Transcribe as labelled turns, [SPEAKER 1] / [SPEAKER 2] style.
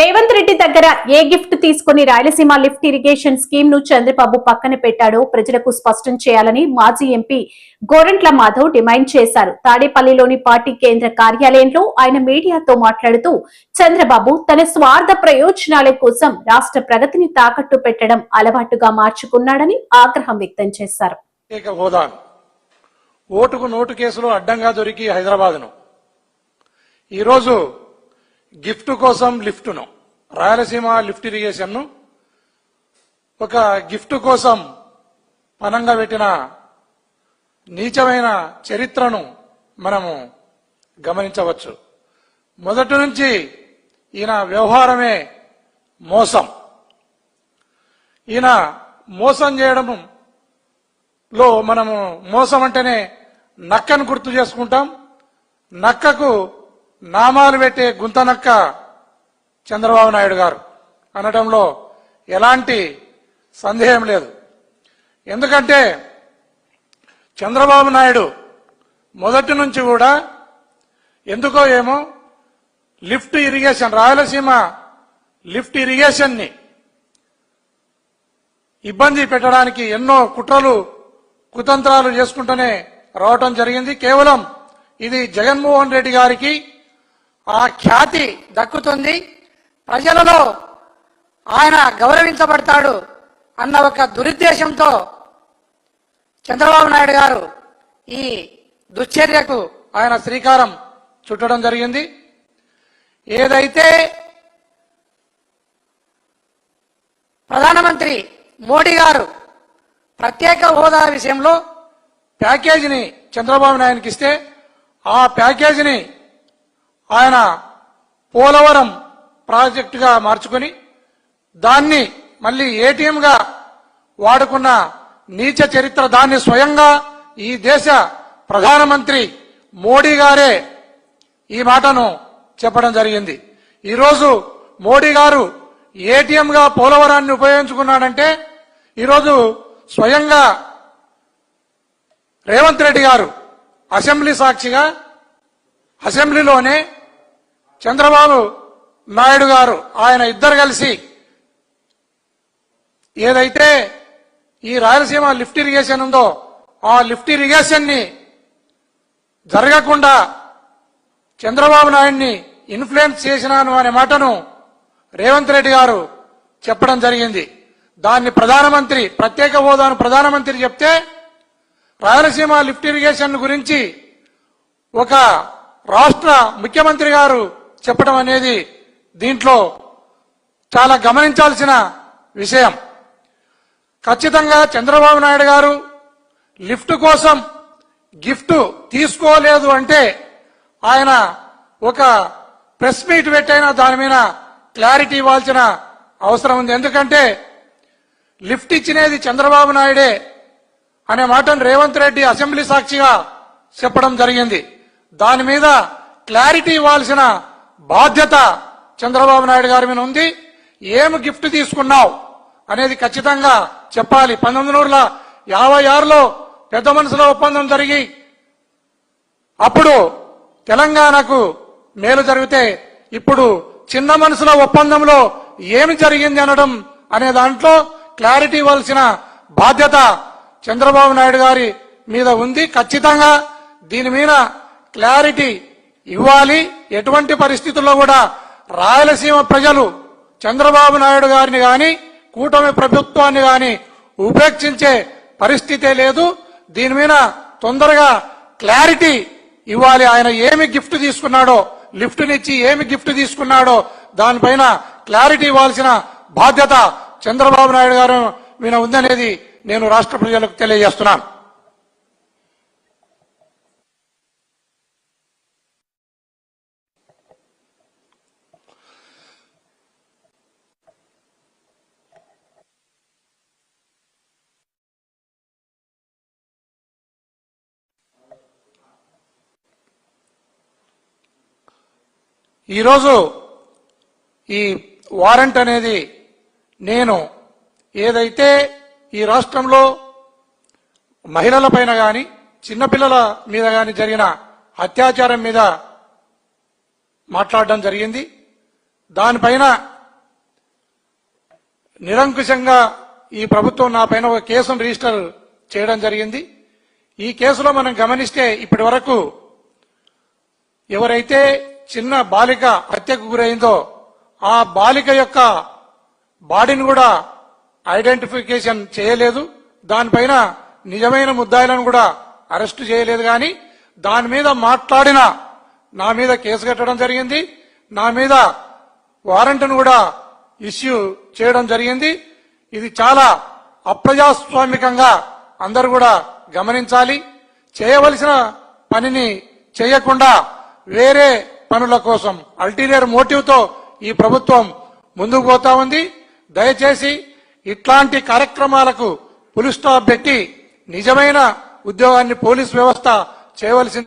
[SPEAKER 1] రేవంత్ రెడ్డి దగ్గర ఏ గిఫ్ట్ తీసుకుని రాయలసీమ లిఫ్ట్ ఇరిగేషన్ స్కీమ్ను చంద్రబాబు పక్కన పెట్టాడో ప్రజలకు స్పష్టం చేయాలని మాజీ ఎంపీ గోరంట్ల మాధవ్ డిమాండ్ చేశారు. తాడేపల్లిలోని పార్టీ కేంద్ర కార్యాలయంలో ఆయన మీడియాతో మాట్లాడుతూ చంద్రబాబు తన స్వార్థ ప్రయోజనాల కోసం రాష్ట్ర ప్రగతిని తాకట్టు పెట్టడం అలవాటుగా మార్చుకున్నాడని ఆగ్రహం వ్యక్తం చేశారు.
[SPEAKER 2] ఓటుకు నోటు కేసులో అడ్డంగా దొరికి హైదరాబాద్ను. ఈరోజు గిఫ్ట్ కోసం లిఫ్ట్ను. రాయలసీమ లిఫ్ట్ ఇరిగేషన్ను ఒక గిఫ్ట్ కోసం పనంగా పెట్టిన నీచమైన చరిత్రను మనము గమనించవచ్చు. మొదటి నుంచి ఈయన వ్యవహారమే మోసం. ఈయన మోసం చేయడం లో మనము మోసం అంటేనే నక్కను గుర్తు చేసుకుంటాం. నక్కకు నామాలు పెట్టే గుంతనక్క చంద్రబాబు నాయుడు గారు అనడంలో ఎలాంటి సందేహం లేదు. ఎందుకంటే చంద్రబాబు నాయుడు మొదటి నుంచి కూడా ఎందుకో ఏమో లిఫ్ట్ ఇరిగేషన్ రాయలసీమ లిఫ్ట్ ఇరిగేషన్ని ఇబ్బంది పెట్టడానికి ఎన్నో కుట్రలు కుతంత్రాలు చేసుకుంటూనే రావటం జరిగింది. కేవలం ఇది జగన్మోహన్ రెడ్డి గారికి
[SPEAKER 3] ఆ ఖ్యాతి దక్కుతుంది. ప్రజలలో ఆయన గౌరవించబడతాడు అన్న ఒక దురుద్దేశంతో చంద్రబాబు నాయుడు గారు ఈ దుశ్చర్యకు
[SPEAKER 2] ఆయన శ్రీకారం చుట్టడం జరిగింది.
[SPEAKER 3] ఏదైతే ప్రధానమంత్రి మోడీ గారు ప్రత్యేక హోదా విషయంలో
[SPEAKER 2] ప్యాకేజీని చంద్రబాబు నాయుడుకి ఇస్తే ఆ ప్యాకేజీని ఆయన పోలవరం ప్రాజెక్టుగా మార్చుకొని దాన్ని మళ్ళీ ఏటీఎంగా వాడుకున్న నీచ చరిత్ర దాన్ని స్వయంగా ఈ దేశ ప్రధానమంత్రి మోడీ గారే ఈ మాటను చెప్పడం జరిగింది. ఈరోజు మోడీ గారు ఏటీఎంగా పోలవరాన్ని ఉపయోగించుకున్నాడంటే ఈరోజు స్వయంగా రేవంత్ రెడ్డి గారు అసెంబ్లీ సాక్షిగా అసెంబ్లీలోనే చంద్రబాబు నాయుడు గారు ఆయన ఇద్దరు కలిసి ఏదైతే ఈ రాయలసీమ లిఫ్ట్ ఇరిగేషన్ ఉందో ఆ లిఫ్ట్ ఇరిగేషన్ని జరగకుండా చంద్రబాబు నాయుడిని ఇన్ఫ్లుయెన్స్ చేసినాను అనే మాటను రేవంత్ రెడ్డి గారు చెప్పడం జరిగింది. దాన్ని ప్రధానమంత్రి ప్రత్యేక హోదాను ప్రధానమంత్రి చెప్తే రాయలసీమ లిఫ్ట్ ఇరిగేషన్ గురించి ఒక రాష్ట్ర ముఖ్యమంత్రి గారు చెప్పడం అనేది దీంట్లో చాలా గమనించాల్సిన విషయం. ఖచ్చితంగా చంద్రబాబు నాయుడు గారు లిఫ్ట్ కోసం గిఫ్ట్ తీసుకోలేదు అంటే ఆయన ఒక ప్రెస్ మీట్ పెట్టైనా దాని మీద క్లారిటీ ఇవ్వాల్సిన అవసరం ఉంది. ఎందుకంటే లిఫ్ట్ ఇచ్చినది చంద్రబాబు నాయుడే అనే మాటను రేవంత్ రెడ్డి అసెంబ్లీ సాక్షిగా చెప్పడం జరిగింది. దాని మీద క్లారిటీ ఇవ్వాల్సిన బాధ్యత చంద్రబాబు నాయుడు గారి మీద ఉంది. ఏమి గిఫ్ట్ తీసుకున్నావు అనేది ఖచ్చితంగా చెప్పాలి. పంతొమ్మిది వందల యాభై ఆరులో పెద్ద మనసులో ఒప్పందం జరిగి అప్పుడు తెలంగాణకు మేలు జరిగితే ఇప్పుడు చిన్న మనసుల ఒప్పందంలో ఏమి జరిగింది అనడం అనే దాంట్లో క్లారిటీ ఇవ్వాల్సిన బాధ్యత చంద్రబాబు నాయుడు గారి మీద ఉంది. ఖచ్చితంగా దీని మీద క్లారిటీ ఇవ్వాలి. ఎటువంటి పరిస్థితుల్లో కూడా రాయలసీమ ప్రజలు చంద్రబాబు నాయుడు గారిని గాని కూటమి ప్రభుత్వాన్ని గాని ఉపేక్షించే పరిస్థితే లేదు. దీని మీద తొందరగా క్లారిటీ ఇవ్వాలి. ఆయన ఏమి గిఫ్ట్ తీసుకున్నాడో లిఫ్ట్నిచ్చి ఏమి గిఫ్ట్ తీసుకున్నాడో దానిపైన క్లారిటీ ఇవ్వాల్సిన బాధ్యత చంద్రబాబు నాయుడు గారు మీద ఉందనేది నేను రాష్ట్ర ప్రజలకు తెలియజేస్తున్నాను. ఈరోజు ఈ వారెంట్ అనేది నేను ఏదైతే ఈ రాష్ట్రంలో మహిళల పైన కానీ చిన్నపిల్లల మీద కానీ జరిగిన అత్యాచారం మీద మాట్లాడడం జరిగింది. దానిపైన నిరంకుశంగా ఈ ప్రభుత్వం నా పైన ఒక కేసును రిజిస్టర్ చేయడం జరిగింది. ఈ కేసులో మనం గమనిస్తే ఇప్పటి వరకు ఎవరైతే చిన్న బాలిక హత్యకు గురైందో ఆ బాలిక యొక్క బాడీని కూడా ఐడెంటిఫికేషన్ చేయలేదు. దానిపైన నిజమైన ముద్దాయిలను కూడా అరెస్టు చేయలేదు కానీ దాని మీద మాట్లాడిన నా మీద కేసు కట్టడం జరిగింది. నా మీద వారెంట్ను కూడా ఇష్యూ చేయడం జరిగింది. ఇది చాలా అప్రజాస్వామికంగా అందరూ కూడా గమనించాలి. చేయవలసిన పనిని చేయకుండా వేరే పనుల కోసం అల్టీరియర్ మోటివ్తో ఈ ప్రభుత్వం ముందుకు పోతా ఉంది. దయచేసి ఇట్లాంటి కార్యక్రమాలకు పులి స్టాప్ పెట్టి నిజమైన ఉద్యోగాన్ని పోలీస్ వ్యవస్థ చేయవలసింది.